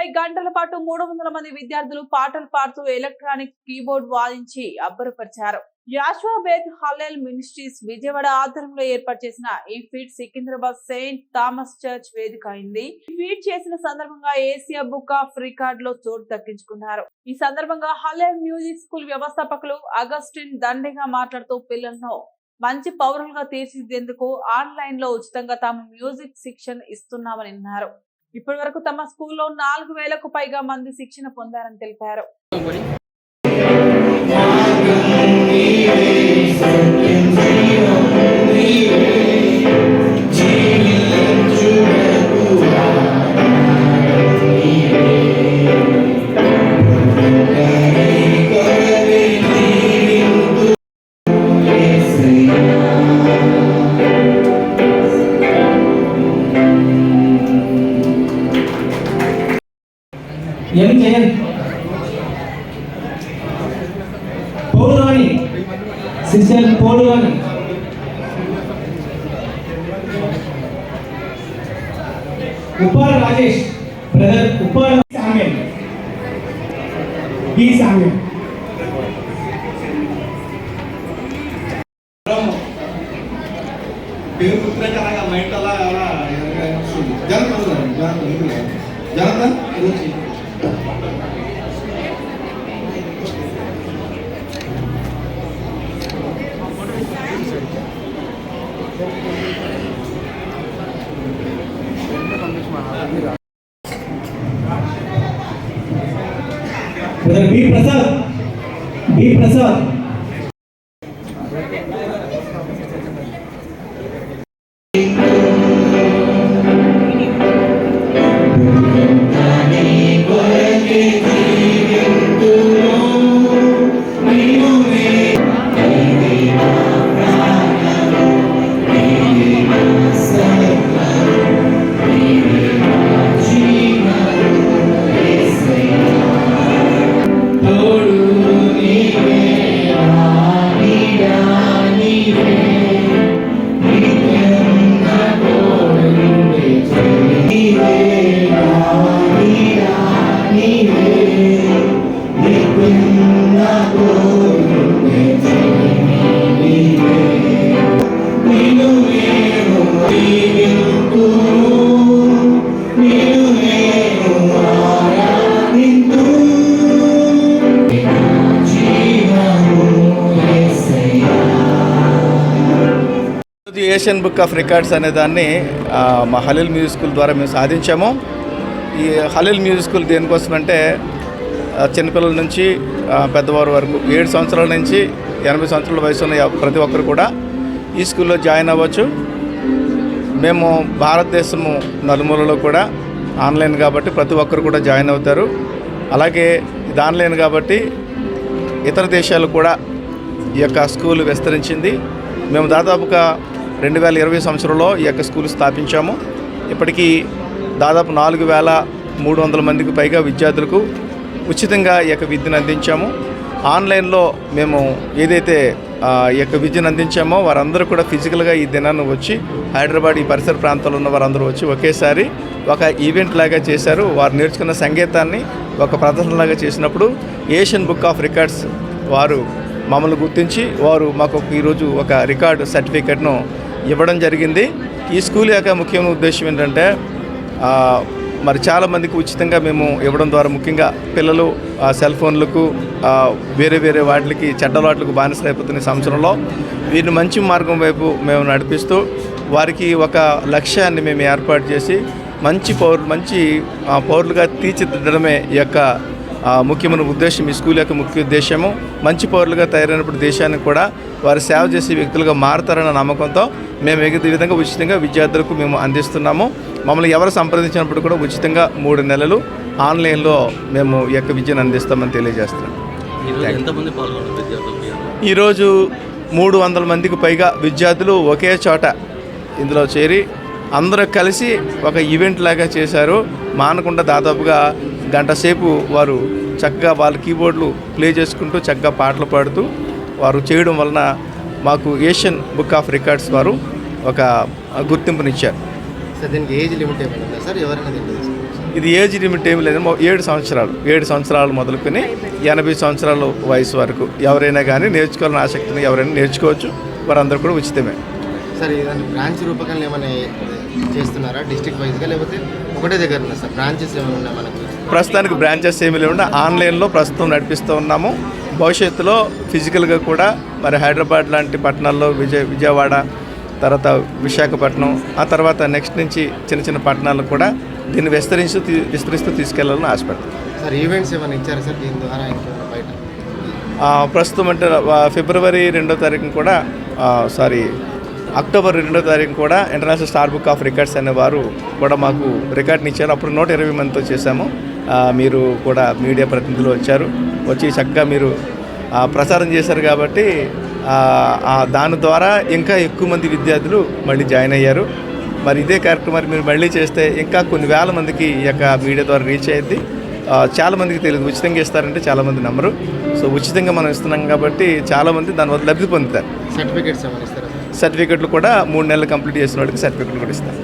ఒకే గంటల పాటు మూడు వందల మంది విద్యార్థులు పాటలు పాడుతూ ఎలక్ట్రానిక్ కీబోర్డ్ వాదించి అబ్బరపరిచారు. యాశ్వాబేద్ హల్లెల్ మినిస్ట్రీస్ విజయవాడ ఆధ్వర్యంలో ఏర్పాటు చేసిన ఈ feat Secunderabad Saint Thomas Church వేదిక అయింది. ఈ ఫీట్ చేసిన సందర్భంగా ఏసియా బుక్ ఆఫ్ రికార్డ్లో చోటు దక్కించుకున్నారు. ఈ సందర్భంగా హల్లెల్ మ్యూజిక్ స్కూల్ వ్యవస్థాపకులు అగస్టిన్ దండిగా మాట్లాడుతూ పిల్లలను మంచి పౌరులుగా తీర్చిదిద్దేందుకు ఆన్లైన్లో ఉచితంగా తాము మ్యూజిక్ శిక్షణ ఇస్తున్నామని అన్నారు. ఇప్పటి వరకు తమ స్కూల్లో నాలుగు వేలకు పైగా మంది శిక్షణ పొందారని తెలిపారు. sister Pournami Uppala Rajesh brother Uppala Samuel B Samuel పేరు గుర్తులేక అలాగా మైండ్ అలా అలా వస్తుంది జనత జనత Brother B. Prasad. B. Prasad. Asian Book of Records అనే దాన్ని మా హలీల్ మ్యూజిక్ స్కూల్ ద్వారా మేము సాధించాము. ఈ హలీల్ మ్యూజిక్ స్కూల్ దేనికోసం అంటే చిన్నపిల్లల నుంచి పెద్దవారు పెద్దవారి వరకు ఏడు సంవత్సరాల నుంచి ఎనభై సంవత్సరాల వయసు ఉన్న ప్రతి ఒక్కరు కూడా ఈ స్కూల్లో జాయిన్ అవ్వచ్చు. మేము భారతదేశము నలుమూలలో కూడా ఆన్లైన్ కాబట్టి ప్రతి ఒక్కరు కూడా జాయిన్ అవుతారు. అలాగే ఇది ఆన్లైన్ కాబట్టి ఇతర దేశాలు కూడా ఈ యొక్క స్కూల్ విస్తరించింది. మేము దాదాపుగా రెండు వేల ఇరవై సంవత్సరంలో ఈ యొక్క స్కూల్ స్థాపించాము. ఇప్పటికీ దాదాపు నాలుగు వేల మూడు వందల మందికి పైగా విద్యార్థులకు ఉచితంగా ఈ యొక్క విద్యను అందించాము. ఆన్లైన్లో మేము ఏదైతే ఈ యొక్క విద్యను అందించామో వారందరూ కూడా ఫిజికల్గా ఈ దినాన్ని వచ్చి హైదరాబాద్ ఈ పరిసర ప్రాంతాల్లో ఉన్న వారందరూ వచ్చి ఒకేసారి ఒక ఈవెంట్ లాగా చేశారు. వారు నేర్చుకున్న సంగీతాన్ని ఒక ప్రదర్శనలాగా చేసినప్పుడు ఏషియన్ బుక్ ఆఫ్ రికార్డ్స్ వారు మమ్మల్ని గుర్తించి వారు మాకు ఈరోజు ఒక రికార్డు సర్టిఫికెట్ను ఇవ్వడం జరిగింది. ఈ స్కూల్ యొక్క ముఖ్యమైన ఉద్దేశం ఏంటంటే మరి చాలామందికి ఉచితంగా మేము ఇవ్వడం ద్వారా ముఖ్యంగా పిల్లలు ఆ, సెల్ ఫోన్లకు వేరే వేరే వాటికి చెడ్డవాట్లకు బానిసలైపోతున్న సంవత్సరంలో వీరిని మంచి మార్గం వైపు మేము నడిపిస్తూ వారికి ఒక లక్ష్యాన్ని మేము ఏర్పాటు చేసి మంచి పౌరులు మంచి పౌరులుగా తీర్చిదిద్దడమే ఈ యొక్క ముఖ్యమైన ఉద్దేశం ఈ స్కూల్ యొక్క ముఖ్య ఉద్దేశము మంచి పౌరులుగా తయారైనప్పుడు దేశానికి కూడా వారు సేవ చేసే వ్యక్తులుగా మారుతారన్న నమ్మకంతో మేము ఈ విధంగా ఉచితంగా విద్యార్థులకు మేము అందిస్తున్నాము. మమ్మల్ని ఎవరు సంప్రదించినప్పుడు కూడా ఉచితంగా మూడు నెలలు ఆన్లైన్లో మేము ఈ యొక్క విద్యను అందిస్తామని తెలియజేస్తున్నాం. ఈరోజు మూడు వందల మందికి పైగా విద్యార్థులు ఒకే చోట ఇందులో చేరి అందరూ కలిసి ఒక ఈవెంట్ లాగా చేశారు. మానకుండా దాదాపుగా గంట సేపు వారు చక్కగా వాళ్ళ కీబోర్డ్లు ప్లే చేసుకుంటూ చక్కగా పాటలు పాడుతూ వారు చేయడం వలన మాకు ఏషియన్ బుక్ ఆఫ్ రికార్డ్స్ వారు ఒక గుర్తింపునిచ్చారు. సార్ దీనికి ఏజ్ లిమిట్ ఏమైనా సార్? ఎవరైనా ఇది ఏజ్ లిమిట్ ఏమి లేదు ఏడు సంవత్సరాలు ఏడు సంవత్సరాలు మొదలుకొని ఎనభై సంవత్సరాల వయసు వరకు ఎవరైనా కానీ నేర్చుకోవాలని ఆసక్తిని ఎవరైనా నేర్చుకోవచ్చు. వారందరూ కూడా ఉచితమే. సార్ బ్రాంచ్ రూపకల్ని ఏమైనా చేస్తున్నారా? డిస్ట్రిక్ట్ వైజ్గా లేకపోతే ఒకటే దగ్గర ఉన్నా సార్? బ్రాంచెస్ ఏమైనా ఉన్నాయి మనకు? ప్రస్తుతానికి బ్రాంచెస్ ఏమి లేకుండా ఆన్లైన్లో ప్రస్తుతం నడిపిస్తూ ఉన్నాము. భవిష్యత్తులో ఫిజికల్గా కూడా మరి హైదరాబాద్ లాంటి పట్టణాల్లో విజయ విజయవాడ తర్వాత విశాఖపట్నం ఆ తర్వాత నెక్స్ట్ నుంచి చిన్న చిన్న పట్టణాలకు కూడా దీన్ని విస్తరిస్తూ విస్తరిస్తూ తీసుకెళ్ళాలని ఆశపడతాం సార్ ఈవెంట్స్ ఏమైనా ఇచ్చారా సార్? దీని ద్వారా బయట? ప్రస్తుతం అంటే ఫిబ్రవరి రెండో తారీఖున కూడా సారీ అక్టోబర్ రెండో తారీఖున కూడా International Star Book of Records అనే వారు కూడా మాకు రికార్డ్ని ఇచ్చారు. అప్పుడు నూట ఇరవై మందితో చేశాము. మీరు కూడా మీడియా ప్రతినిధులు వచ్చారు. వచ్చి చక్కగా మీరు ఆ, ప్రచారం చేశారు కాబట్టి దాని ద్వారా ఇంకా ఎక్కువ మంది విద్యార్థులు మళ్ళీ జాయిన్ అయ్యారు. మరి ఇదే కార్యక్రమాన్ని మీరు మళ్ళీ చేస్తే ఇంకా కొన్ని వేల మందికి ఈ యొక్క మీడియా ద్వారా రీచ్ అయ్యింది ఆ, చాలా మందికి తెలియదు. ఉచితంగా ఇస్తారంటే చాలా మంది నమ్మరు. సో ఉచితంగా మనం ఇస్తున్నాం కాబట్టి చాలా మంది దానివల్ల లబ్ధి పొందుతారు. సర్టిఫికేట్స్ సర్టిఫికెట్లు కూడా మూడు నెలలు కంప్లీట్ చేసిన వాడికి సర్టిఫికెట్లు కూడా ఇస్తారు.